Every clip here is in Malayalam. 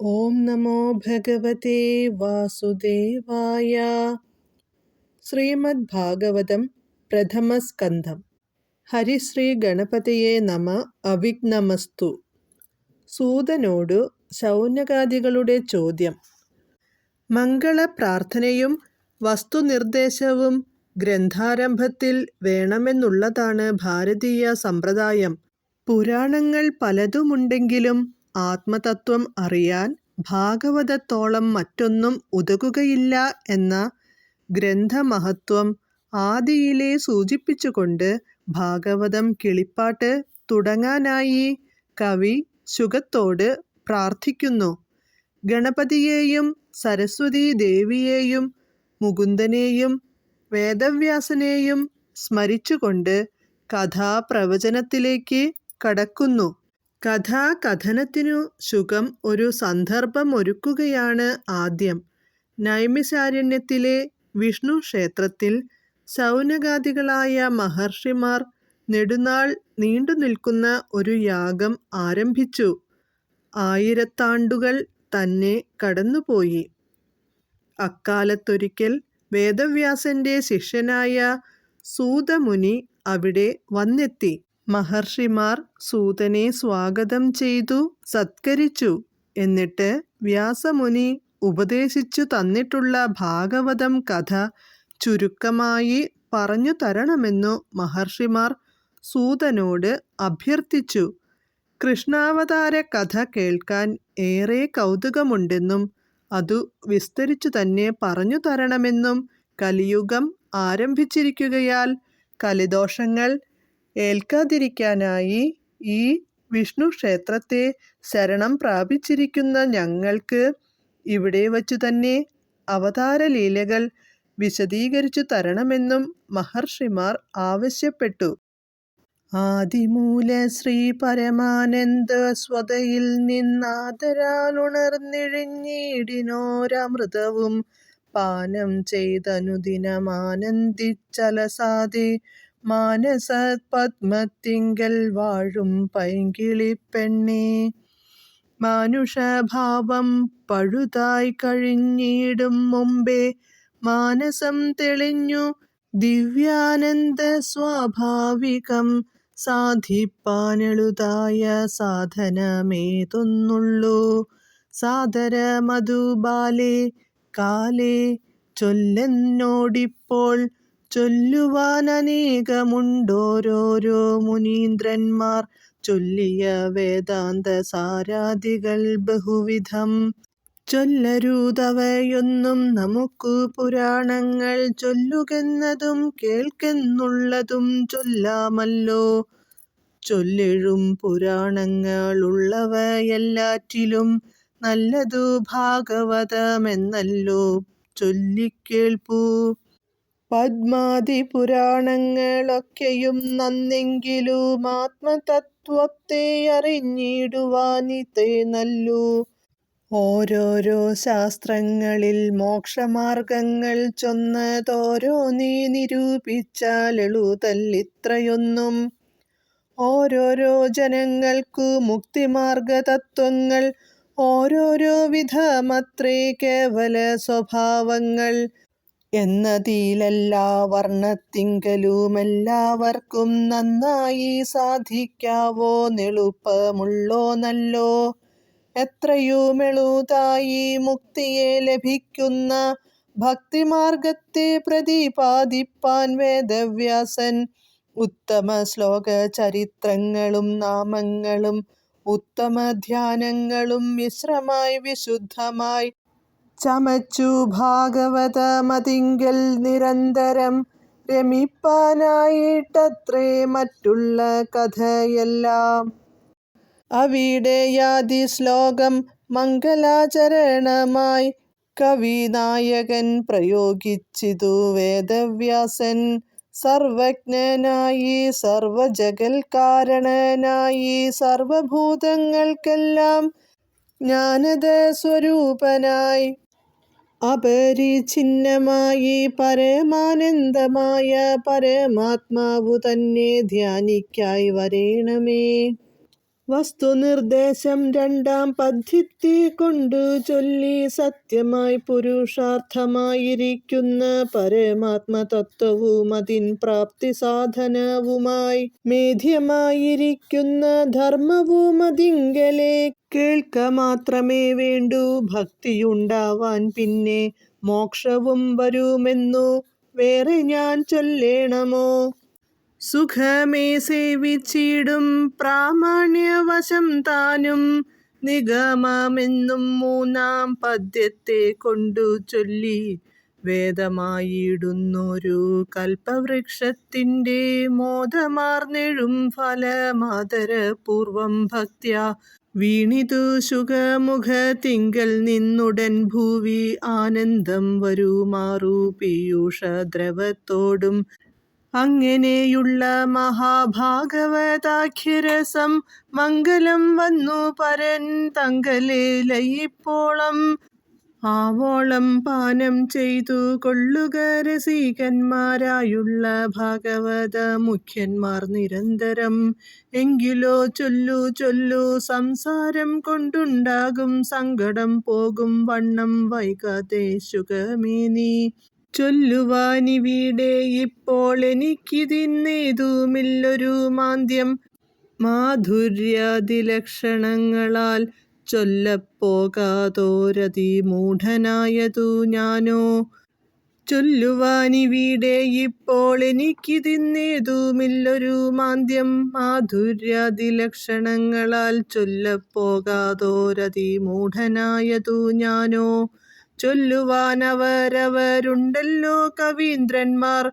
ഓം നമോ ഭഗവതേ വാസുദേവായ ശ്രീമദ് ഭാഗവതം പ്രഥമസ്കന്ധം ഹരിശ്രീ ഗണപതിയെ നമ അവിഘ്നമസ്തു സൂതനോടു ശൗനകാദികളുടെ ചോദ്യം. മംഗള പ്രാർത്ഥനയും വസ്തുനിർദ്ദേശവും ഗ്രന്ഥാരംഭത്തിൽ വേണമെന്നുള്ളതാണ് ഭാരതീയ സമ്പ്രദായം. പുരാണങ്ങൾ പലതുമുണ്ടെങ്കിലും ആത്മതത്വം അറിയാൻ ഭാഗവതത്തോളം മറ്റൊന്നും ഉതകുകയില്ല എന്ന ഗ്രന്ഥമഹത്വം ആദിയിലെ സൂചിപ്പിച്ചുകൊണ്ട് ഭാഗവതം കിളിപ്പാട്ട് തുടങ്ങാനായി കവി ശുഖത്തോട് പ്രാർത്ഥിക്കുന്നു. ഗണപതിയെയും സരസ്വതീ ദേവിയെയും മുകുന്ദനെയും വേദവ്യാസനെയും സ്മരിച്ചുകൊണ്ട് കഥാപ്രവചനത്തിലേക്ക് കടക്കുന്നു. കഥാകഥനത്തിനു ശുകം ഒരു സന്ദർഭം ഒരുക്കുകയാണ് ആദ്യം. നൈമിശാരണ്യത്തിലെ വിഷ്ണു ക്ഷേത്രത്തിൽ സൗനഗാദികളായ മഹർഷിമാർ നെടുനാൾ നീണ്ടു നിൽക്കുന്ന ഒരു യാഗം ആരംഭിച്ചു. ആയിരത്താണ്ടുകൾ തന്നെ കടന്നുപോയി. അക്കാലത്തൊരിക്കൽ വേദവ്യാസന്റെ ശിഷ്യനായ സൂതമുനി അവിടെ വന്നെത്തി. മഹർഷിമാർ സൂതനെ സ്വാഗതം ചെയ്തു സത്കരിച്ചു. എന്നിട്ട് വ്യാസമുനി ഉപദേശിച്ചു തന്നിട്ടുള്ള ഭാഗവതം കഥ ചുരുക്കമായി പറഞ്ഞു തരണമെന്നു മഹർഷിമാർ സൂതനോട് അഭ്യർത്ഥിച്ചു. കൃഷ്ണാവതാര കഥ കേൾക്കാൻ ഏറെ കൗതുകമുണ്ടെന്നും അതു വിസ്തരിച്ചു തന്നെ പറഞ്ഞു തരണമെന്നും കലിയുഗം ആരംഭിച്ചിരിക്കുകയാൽ കലിദോഷങ്ങൾ ഏൽക്കാതിരിക്കാനായി ഈ വിഷ്ണു ക്ഷേത്രത്തെ ശരണം പ്രാപിച്ചിരിക്കുന്ന ഞങ്ങൾക്ക് ഇവിടെ വച്ചു തന്നെ അവതാരലീലകൾ വിശദീകരിച്ചു തരണമെന്നും മഹർഷിമാർ ആവശ്യപ്പെട്ടു. ആദിമൂല ശ്രീ പരമാനന്ദ സ്വതയിൽ നിന്നാദരാലുണർന്നിഴിഞ്ഞിടിനോരമൃതവും പാനം ചെയ്തനുദിനമാനന്ദിച്ചലസാതെ മാനസ പത്മത്തിങ്കൽ വാഴും പൈങ്കിളിപ്പെണ്ണേ. മാനുഷഭാവം പഴുതായി കഴിഞ്ഞിടും മുമ്പേ മാനസം തെളിഞ്ഞു ദിവ്യാനന്ദ സ്വാഭാവികം സാധിപ്പാനെളുതായ സാധനമേതൊന്നുള്ളൂ. സാദര മധുബാലേ കാലേ ചൊല്ലെന്നോടിപ്പോൾ ചൊല്ലുവാനനേകമുണ്ടോരോരോ മുനീന്ദ്രന്മാർ. ചൊല്ലിയ വേദാന്ത സാരാദികൾ ബഹുവിധം. ചൊല്ലരുതവയൊന്നും നമുക്കു പുരാണങ്ങൾ ചൊല്ലുകെന്നതും കേൾക്കെന്നുള്ളതും ചൊല്ലാമല്ലോ. ചൊല്ലിഴും പുരാണങ്ങളുള്ളവയെല്ലാറ്റിലും നല്ലതു ഭാഗവതമെന്നല്ലോ. ചൊല്ലിക്കേൾപ്പൂ. പദ്മാദി പുരാണങ്ങളൊക്കെയും നന്നെങ്കിലും ആത്മതത്വത്തെ അറിഞ്ഞിടുവാനിതേ നല്ലു. ഓരോരോ ശാസ്ത്രങ്ങളിൽ മോക്ഷമാർഗങ്ങൾ ചൊന്നതോരോ നീ നിരൂപിച്ചാലെളുതല്ലിത്രയൊന്നും ഓരോരോ ജനങ്ങൾക്കു മുക്തിമാർഗതത്വങ്ങൾ ഓരോരോ വിധമത്രേ കേവല സ്വഭാവങ്ങൾ. എന്നതിലെല്ലാ വർണത്തിങ്കലുമെല്ലാവർക്കും നന്നായി സാധിക്കാവോ? നെളുപ്പമുള്ളോ നല്ലോ? എത്രയുമെളുതായി മുക്തിയെ ലഭിക്കുന്ന ഭക്തിമാർഗത്തെ പ്രതിപാദിപ്പാൻ വേദവ്യാസൻ. ഉത്തമ ശ്ലോക ചരിത്രങ്ങളും നാമങ്ങളും ഉത്തമ ധ്യാനങ്ങളും മിശ്രമായി വിശുദ്ധമായി ചമച്ചു ഭാഗവതമതിങ്കൽ നിരന്തരം രമിപ്പാനായിട്ടത്രേ മറ്റുള്ള കഥയെല്ലാം. അവിടെയാദി ശ്ലോകം മംഗലാചരണമായി കവിനായകൻ പ്രയോഗിച്ചിതു വേദവ്യാസൻ. സർവജ്ഞനായി സർവജഗൽക്കാരണനായി സർവഭൂതങ്ങൾക്കെല്ലാം ജ്ഞാനദ സ്വരൂപനായി അപരിഛിന്നമായി പരമാനന്ദമായ പരമാത്മാവു തന്നെ ധ്യാനിക്കായി വരേണമേ. വസ്തുനിർദ്ദേശം രണ്ടാം പദ്ധതി കൊണ്ടു ചൊല്ലി സത്യമായി പുരുഷാർത്ഥമായിരിക്കുന്ന പരമാത്മതത്വവും അതിൻ പ്രാപ്തി സാധനവുമായി മേധ്യമായിരിക്കുന്ന ധർമ്മവും അതിങ്കലെ കേൾക്ക മാത്രമേ വേണ്ടൂ. ഭക്തിയുണ്ടാവാൻ പിന്നെ മോക്ഷവും വരുമെന്നു വേറെ ഞാൻ ചൊല്ലേണമോ? സുഖമേ സേവിച്ചിടും. പ്രാമാണ്യവശം താനും നിഗമമെന്നും മൂന്നാം പദ്യത്തെ കൊണ്ടു ചൊല്ലി വേദമായിടുന്നൊരു കൽപ്പവൃക്ഷത്തിന്റെ മോദമാർന്നെഴും ഫലമാതരപൂർവം ഭക്ത്യാ വീണിതു ശുകമുഖത്തിങ്കൽ നിന്നുടൻ ഭൂവി ആനന്ദം വരുമാറു പീയൂഷദ്രവത്തോടും. അങ്ങനെയുള്ള മഹാഭാഗവതാഖ്യരസം മംഗലം വന്നു പരൻ തങ്കലെ ലയിപ്പോളം ആവോളം പാനം ചെയ്തു കൊള്ളുക രസികന്മാരായുള്ള ഭാഗവത മുഖ്യന്മാർ നിരന്തരം. എങ്കിലോ ചൊല്ലു ചൊല്ലു സംസാരം കൊണ്ടുണ്ടാകും സങ്കടം പോകും വണ്ണം വൈകാതെ സുഖമേനി. ചൊല്ലുവാനി ചൊല്ലുവാനിവിടെ ഇപ്പോൾ എനിക്കിതിന്നേതുമില്ലൊരു മാന്ദ്യം. മാധുര്യാദിലക്ഷണങ്ങളാൽ ചൊല്ലപ്പോകാതോരതിമൂഢനായതു ഞാനോ? ചൊല്ലുവാനിവിടെ ഇപ്പോൾ എനിക്ക് എനിക്കിതിന്നേതുമില്ലൊരു മാന്ദ്യം. മാധുര്യാതിലക്ഷണങ്ങളാൽ ചൊല്ലപ്പോകാതോരതി മൂഢനായതു ഞാനോ? ചൊല്ലുവാനവരവരുണ്ടല്ലോ കവീന്ദ്രന്മാർ.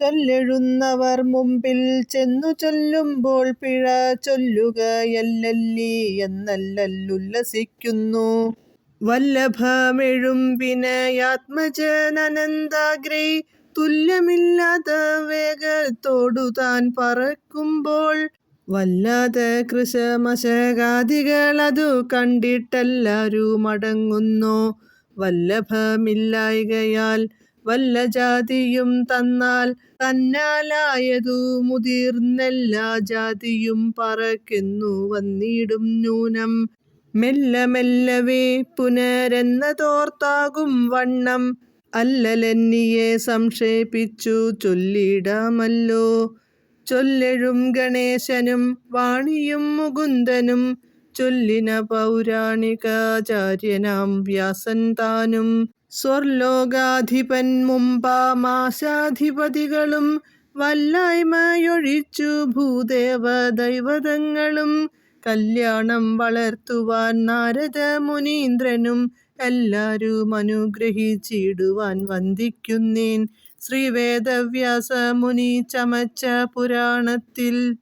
ചൊല്ലെഴുന്നവർ മുമ്പിൽ ചെന്നു ചൊല്ലുമ്പോൾ പിഴ ചൊല്ലുകയല്ലല്ലീ എന്നല്ലല്ലുല്ലസിക്കുന്നു. വല്ലഭമെഴും വിനയാത്മജനനന്ദാഗ്രൈ തുല്യമില്ലാത്ത വേഗത്തോടു താൻ പറക്കുമ്പോൾ. വല്ലാതെ കൃശമശകാദികളതു കണ്ടിട്ടെല്ലാരും അടങ്ങുന്നു. വല്ലഭമില്ലായ്കയാൽ വല്ല ജാതിയും തന്നാൽ തന്നാലായതു മുതിർന്നെല്ലാ ജാതിയും പറക്കുന്നു വന്നിടും ന്യൂനം. മെല്ലെ മെല്ലവേ പുനരെന്നതോർത്താകും വണ്ണം. അല്ലലെന്നിയെ സംക്ഷേപിച്ചു ചൊല്ലിടാമല്ലോ. ചൊല്ലെഴും ഗണേശനും വാണിയും മുകുന്ദനും ചൊല്ലിന പൗരാണികാചാര്യനാം വ്യാസൻ താനും. സ്വർലോകാധിപൻ മുമ്പാമാശാധിപതികളും വല്ലായ്മയൊഴിച്ചു ഭൂദേവ ദൈവതങ്ങളും കല്യാണം വളർത്തുവാൻ നാരദ മുനീന്ദ്രനും എല്ലാരും അനുഗ്രഹിച്ചിടുവാൻ വന്ദിക്കുന്നേൻ ശ്രീവേദവ്യാസ മുനി ചമച്ച പുരാണത്തിൽ.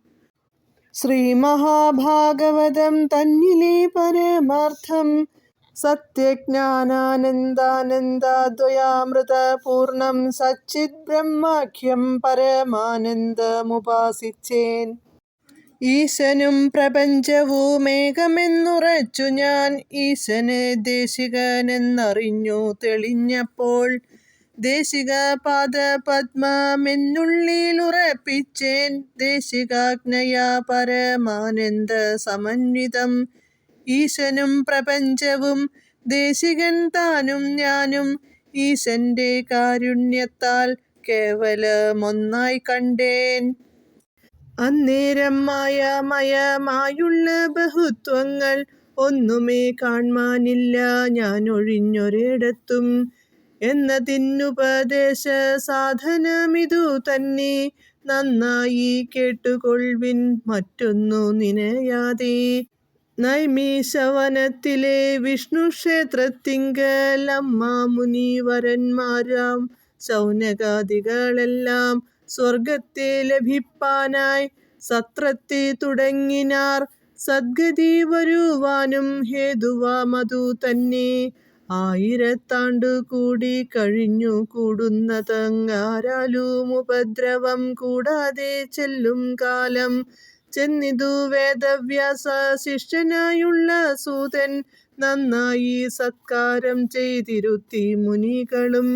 ശ്രീമഹാഭാഗവതം തന്നിലെ പരമാർത്ഥം സത്യജ്ഞാനാനന്ദാനന്ദദ്വയാമൃത പൂർണം സച്ചിത് ബ്രഹ്മാഖ്യം പരമാനന്ദമുപാസിച്ചേൻ. ഈശനും പ്രപഞ്ചവുമേകമെന്നുറച്ചു ഞാൻ ഈശന് ദേശികനെന്നറിഞ്ഞു തെളിഞ്ഞപ്പോൾ ദേശിക പാദ പാദപദ്മമെന്നുള്ളിലുറപ്പിച്ചേൻ ദേശികാജ്ഞയാ പരമാനന്ദ സമന്വിതം ഈശനും പ്രപഞ്ചവും ദേശികൻ താനും ഞാനും. ഈശന്റെ കാരുണ്യത്താൽ കേവലമൊന്നായി കണ്ടേൻ. അന്നേരം മായാമയമായുള്ള ബഹുത്വങ്ങൾ ഒന്നുമേ കാൺമാനില്ല ഞാൻ ഒഴിഞ്ഞൊരിടത്തും എന്നതിനുപദേശ സാധനമിതു തന്നെ. നന്നായി കേട്ടുകൊൾവിൻ മറ്റൊന്നു നിനയാതെ. നൈമീശവനത്തിലെ വിഷ്ണു ക്ഷേത്രത്തിങ്കൽ അമ്മ മുനിവരന്മാരാം. ശൗനകാദികളെല്ലാം സ്വർഗത്തെ ലഭിപ്പാനായി സത്രത്തെ തുടങ്ങിനാർ. സദ്ഗതി വരുവാനും ഹേതുവാമതു തന്നെ. ആയിരത്താണ്ടു കൂടി കഴിഞ്ഞു കൂടുന്നതങ്ങാരാലും ഉപദ്രവം കൂടാതെ ചെല്ലും കാലം. ചെന്നിതു വേദവ്യാസ ശിഷ്യനായുള്ള സൂതൻ നന്നായി സത്കാരം ചെയ്തിരുത്തി. മുനികളും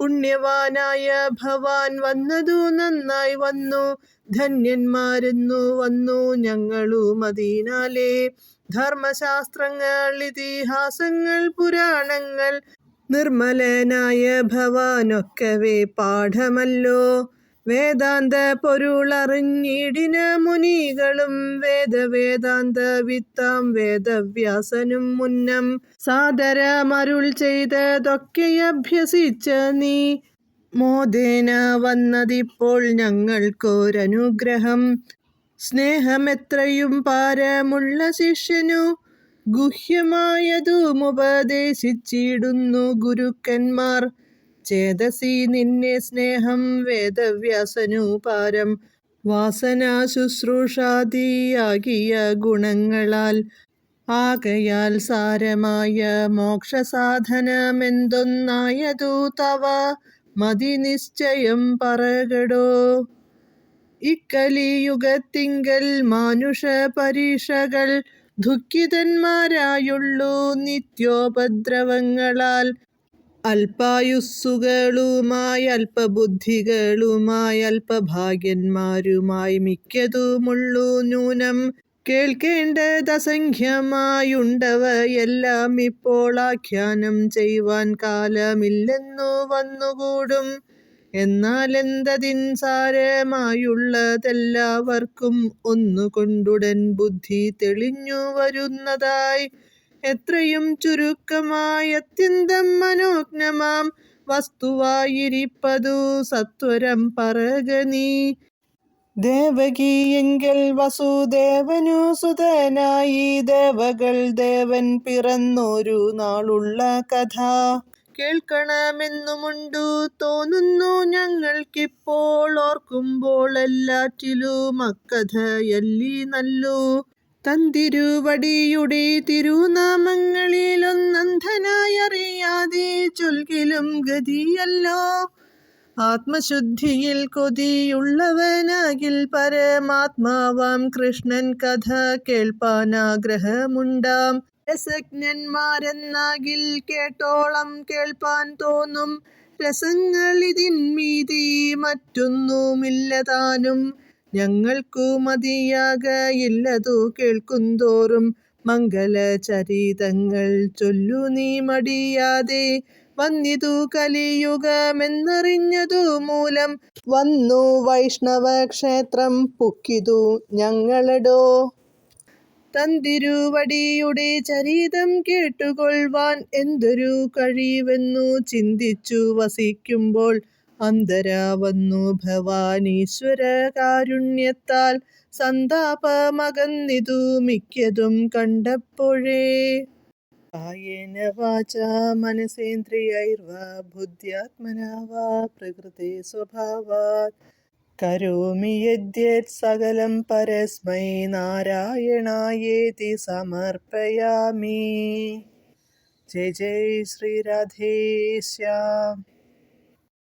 പുണ്യവാനായ ഭവാൻ വന്നതു നന്നായി വന്നു. ധന്യന്മാരെന്നു വന്നു ഞങ്ങളു മദീനാലെ. ധർമ്മശാസ്ത്രങ്ങൾ ഇതിഹാസങ്ങൾ പുരാണങ്ങൾ നിർമ്മലനായ ഭവാനൊക്കവേ പാഠമല്ലോ. വേദാന്ത പൊരുളറിഞ്ഞിടിന മുനികളും വേദവേദാന്ത വിത്താം വേദവ്യാസനും മുന്നം സാദരമരുൾ ചെയ്തതൊക്കെ അഭ്യസിച്ച നീ. മോദേന വന്നതിപ്പോൾ ഞങ്ങൾക്കൊരനുഗ്രഹം. സ്നേഹമെത്രയും പാരമുള്ള ശിഷ്യനു ഗുഹ്യമായതുമുപദേശിച്ചിടുന്നു ഗുരുക്കന്മാർ. ചേതസി നിന്നെ സ്നേഹം വേദവ്യാസനു പാരം വാസന ശുശ്രൂഷാദിയാകിയ ഗുണങ്ങളാൽ ആകയാൽ സാരമായ മോക്ഷസാധനമെന്തൊന്നായതു തവ? മതി നിശ്ചയം പറകടോ. ഇക്കലിയുഗത്തിങ്കൽ മാനുഷ പരീക്ഷകൾ ദുഃഖിതന്മാരായുള്ളൂ നിത്യോപദ്രവങ്ങളാൽ. അല്പായുസ്സുകളുമായി അല്പബുദ്ധികളുമായി അല്പഭാഗ്യന്മാരുമായി ന്യൂനം. കേൾക്കേണ്ടത് കേൾക്കേണ്ടതസംഖ്യമായുണ്ടവയെല്ലാം ഇപ്പോൾ ആഖ്യാനം ചെയ്യുവാൻ കാലമില്ലെന്നു വന്നുകൂടും. എന്നാൽ എന്നാലെന്തതിൻ സാരമായുള്ളതെല്ലാവർക്കും ഒന്നുകൊണ്ടുടൻ ബുദ്ധി തെളിഞ്ഞു വരുന്നതായി എത്രയും ചുരുക്കമായത്യന്തം മനോജ്ഞമാം. വസ്തുവായിരിപ്പതു സത്വരം പറക നീ. ദേവകി എങ്കിൽ വസുദേവനു സുതനായി. ദേവകൾ ദേവൻ പിറന്നൊരു നാളുള്ള കഥ. കേൾക്കണമെന്നുമുണ്ടു തോന്നുന്നു ഞങ്ങൾക്കിപ്പോൾ. ഓർക്കുമ്പോൾ എല്ലാറ്റിലും അക്കഥയല്ലി നല്ലു. തന്തിരുവടിയുടെ തിരുനാമങ്ങളിലൊന്നന്ധനായി അറിയാതെ ചൊൽകിലും ഗതിയല്ലോ. ആത്മശുദ്ധിയിൽ കൊതിയുള്ളവനാകിൽ പരമാത്മാവാം കൃഷ്ണൻ കഥ കേൾപ്പാനാഗ്രഹമുണ്ടാം. രസജ്ഞന്മാരെന്നാകിൽ കേട്ടോളം കേൾപ്പാൻ തോന്നും. രസങ്ങൾ രസങ്ങളിതിന്മീതി മറ്റൊന്നുമില്ലതാനും. ഞങ്ങൾക്കു മതിയാകയില്ലതു കേൾക്കുന്തോറും മംഗലചരിതങ്ങൾ ചൊല്ലു നീ മടിയാതെ. വന്നിതു കലിയുഗമെന്നറിഞ്ഞതു മൂലം വന്നു വൈഷ്ണവ ക്ഷേത്രം പുക്കിതു ഞങ്ങളടോ. തന്തിരുവടിയുടെ ചരിതം കേട്ടുകൊള്ളുവാൻ എന്തൊരു കഴിവെന്നു ചിന്തിച്ചു വസിക്കുമ്പോൾ അന്തര വന്നു ഭവാനീശ്വര കാരുണ്യത്താൽ സന്താപമകന്നിതു മിക്കതും കണ്ടപ്പോഴേ. കായേന വാച മനസേന്ദ്രിയൈർവാ ബുദ്ധ്യാത്മനാവാ പ്രകൃതി സ്വഭാവാത് കരോമി യദ്യത് സകലം പരസ്മൈ നാരായണായേതി സമർപ്പയാമി. ജയ ജയ ശ്രീ രാധേശ്യാം